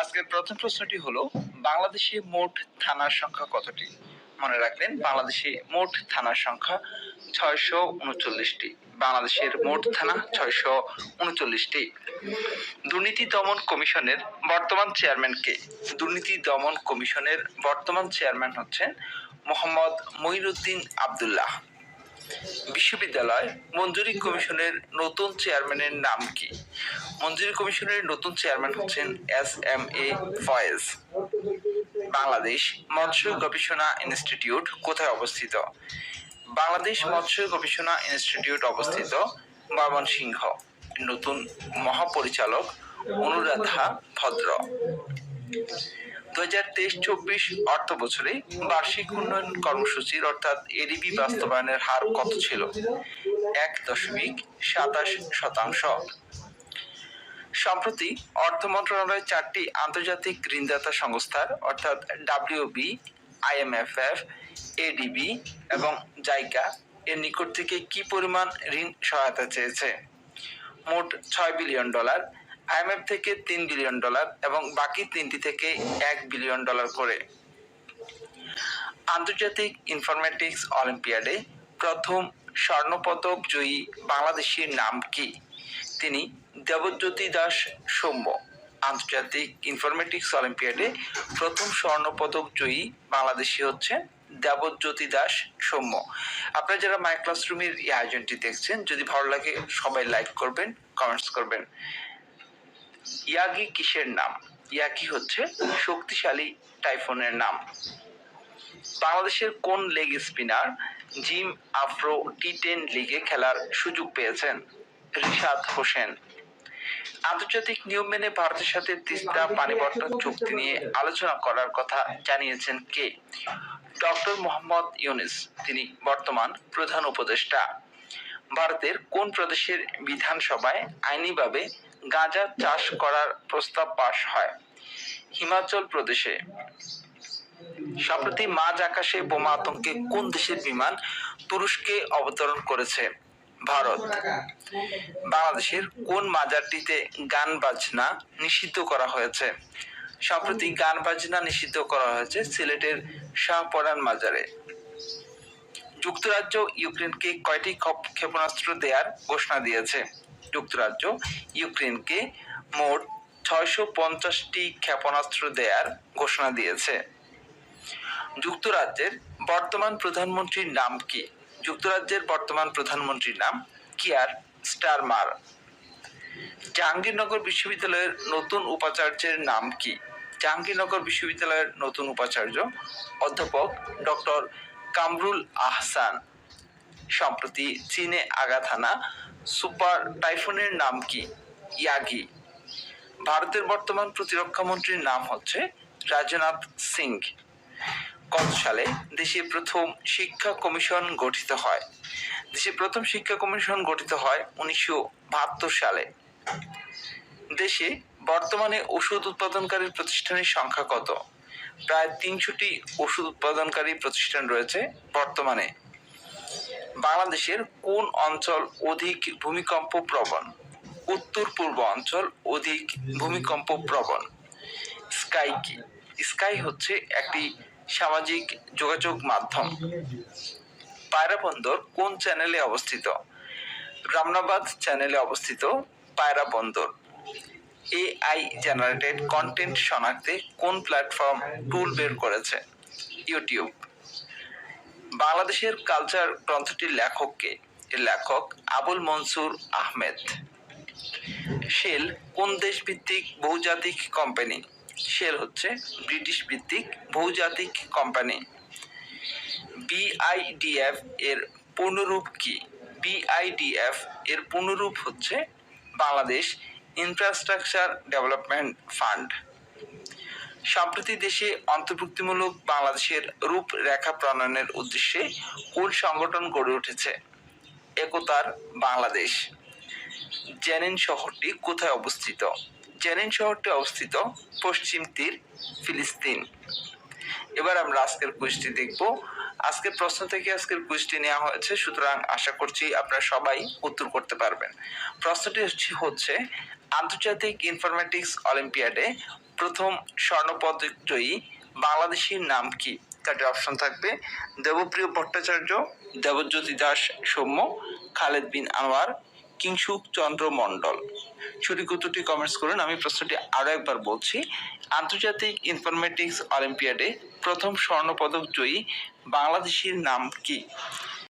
আজকের প্রথম প্রশ্নটি হলো, বাংলাদেশে মোট থানার সংখ্যা কতটি? মনে রাখবেন, বাংলাদেশে মোট থানার সংখ্যা ছয়শো উনচল্লিশটি। বাংলাদেশের মোট থানা ছয়শো উনচল্লিশটি। দুর্নীতি দমন কমিশনের বর্তমান চেয়ারম্যান কে? দুর্নীতি দমন কমিশনের বর্তমান চেয়ারম্যান হচ্ছেন মোহাম্মদ মঈনুদ্দিন আবদুল্লাহ। বিশ্ববিদ্যালয় মঞ্জুরি কমিশনের নতুন চেয়ারম্যানের নাম কি? মঞ্জুরি কমিশনের নতুন চেয়ারম্যান হচ্ছেন S M A Foyez. Bangladesh মৎস্য গবেষণা ইনস্টিটিউট কোথায় অবস্থিত? বাংলাদেশ মৎস্য গবেষণা ইনস্টিটিউট অবস্থিত ময়মনসিংহ। নতুন মহাপরিচালক অনুরাধা ভদ্র। দু তেইশ চব্বিশ অর্থ বছরে বার্ষিক উন্নয়ন কর্মসূচির অর্থাৎ এডিবি বাস্তবায়নের হার কত ছিল? এক দশমিক সাতাশ শতাংশ। সম্প্রতি অর্থ মন্ত্রণালয় চারটি আন্তর্জাতিক ঋণদাতা সংস্থার অর্থাৎ ডাব্লিউবি আইএমএফএফ এডিবি এবং জাইকা এর নিকট থেকে কি পরিমাণ ঋণ সহায়তা চেয়েছে? মোট ছয় বিলিয়ন ডলার। আইএমএফ থেকে তিন বিলিয়ন ডলার এবং বাকি তিনটি থেকে এক বিলিয়ন ডলার করে। আন্তর্জাতিক ইনফরমেটিক্স অলিম্পিয়াডে প্রথম স্বর্ণপদক জয়ী বাংলাদেশির নাম কি? তিনি দেবজ্যোতি দাস সৌম্য, আন্তর্জাতিক ইনফরমেটিক্স অলিম্পিয়াডে প্রথম স্বর্ণপদক জয়ী বাংলাদেশি হচ্ছে দেবজ্যোতি দাস সৌম্য। আপনারা যারা মাই ক্লাসরুমের এই আয়োজনটি দেখছেন, যদি ভালো লাগে সবাই লাইক করবেন, কমেন্টস করবেন। ইয়াগি কিসের নাম? ইয়াগি হচ্ছে শক্তিশালী টাইফুনের নাম। বাংলাদেশের কোন leg spinner Zim Afro T ten লিগে খেলার সুযোগ পেয়েছেন? রিশাদ হোসেন। আন্তর্জাতিক নিয়ম মেনে ভারতের সাথে তিস্তা পানি বন্টন চুক্তি নিয়ে আলোচনা করার কথা জানিয়েছেন কে? ডক্টর মোহাম্মদ ইউনিস, তিনি বর্তমান প্রধান উপদেষ্টা। ভারতের কোন প্রদেশের বিধানসভায় আইনিভাবে গাঁজা চাষ করার প্রস্তাব পাশ হয়। হিমাচল প্রদেশে। সম্প্রতি মাঝ আকাশে বোমা আতঙ্কে কোন দেশের বিমান তুরস্কে অবতরণ করেছে? ভারত। বাংলাদেশের কোন মাজারটিতে গান বাজনা নিষিদ্ধ করা হয়েছে? সম্প্রতি গান বাজনা নিষিদ্ধ করা হয়েছে সিলেটের শাহপরান মাজারে। যুক্তরাজ্য ইউক্রেনকে কয়টি ক্ষপ- ক্ষেপণাস্ত্র দেওয়ার ঘোষণা দিয়েছে? যুক্তরাজ্য ইউক্রেনকে মোট ছয়শো পঞ্চাশটি ক্ষেপণাস্ত্র দেওয়ার ঘোষণা দিয়েছে। যুক্তরাজ্যের বর্তমান প্রধানমন্ত্রীর নাম কি? যুক্তরাজ্যের বর্তমান প্রধানমন্ত্রীর নাম কিয়ার স্টারমার। জাহাঙ্গীরনগর বিশ্ববিদ্যালয়ের নতুন উপাচার্যের নাম কি? জাহাঙ্গীরনগর বিশ্ববিদ্যালয়ের নতুন উপাচার্য অধ্যাপক ডক্টর কামরুল আহসান। সম্প্রতি চীনে আঘাত হানা সুপার টাইফুনের নাম কি? ইয়াগি। ভারতের বর্তমান প্রতিরক্ষা মন্ত্রীর নাম হচ্ছে রাজনাথ সিং। কত সালে দেশে প্রথম শিক্ষা কমিশন গঠিত হয়? দেশে প্রথম শিক্ষা কমিশন গঠিত হয় উনিশশো বাহাত্তর সালে। দেশে বর্তমানে ওষুধ উৎপাদনকারী প্রতিষ্ঠানের সংখ্যা কত? প্রায় তিনশোটি ওষুধ উৎপাদনকারী প্রতিষ্ঠান রয়েছে বর্তমানে। বাংলাদেশের কোন অঞ্চল অধিক ভূমিকম্প প্রবণ? উত্তর পূর্ব অঞ্চল অধিক ভূমিকম্প প্রবণ। স্কাই কি? স্কাই হচ্ছে একটি সামাজিক যোগাযোগ মাধ্যম। পায়রা বন্দর কোন চ্যানেলে অবস্থিত? রামনাবাদ চ্যানেলে অবস্থিত পায়রা বন্দর। এআই জেনারেটেড কন্টেন্ট শনাক্তে কোন প্ল্যাটফর্ম টুল বের করেছে? ইউটিউব। বাংলাদেশের কালচার গ্রন্থটির লেখককে এর লেখক আবুল মনসুর আহমেদ। শেল কোন দেশ ভিত্তিক বহুজাতিক কোম্পানি শেল হচ্ছে ব্রিটিশ ভিত্তিক বহুজাতিক কোম্পানি বিআইডিএফ এর পূর্ণরূপ কি? বিআইডিএফ এর পূর্ণরূপ হচ্ছে বাংলাদেশ ইনফ্রাস্ট্রাকচার ডেভেলপমেন্ট ফান্ড সম্প্রতি দেশে অন্তর্ভুক্তিমূলক বাংলাদেশের রূপরেখা প্রণয়নের উদ্দেশ্যে কোন সংগঠন গড়ে উঠেছে? একতার বাংলাদেশ। জেনিন শহরটি কোথায় অবস্থিত? জেনিন শহরটি অবস্থিত পশ্চিম তীর ফিলিস্তিন। এবার আমরা আজকের কুইজটি দেখব। আজকের প্রশ্ন থেকে আজকের কুইজটি নেওয়া হয়েছে, সুতরাং আশা করছি আপনারা সবাই উত্তর করতে পারবেন। প্রশ্নটি হচ্ছে হচ্ছে আন্তর্জাতিক ইনফরমেটিক্স অলিম্পিয়াডে প্রথম স্বর্ণপদক জয়ী বাংলাদেশির নাম কি? চারটি অপশন থাকবে দেবপ্রিয় ভট্টাচার্য, দেবজ্যোতি দাস সৌম্য, খালেদ বিন আনোয়ার, কিংসুক চন্দ্র মণ্ডল। সঠিক উত্তরটি কমেন্টস করুন, আমি প্রশ্নটি আরও একবার বলছি। আন্তর্জাতিক ইনফরমেটিক্স অলিম্পিয়াডে প্রথম স্বর্ণপদক জয়ী বাংলাদেশির নাম কি?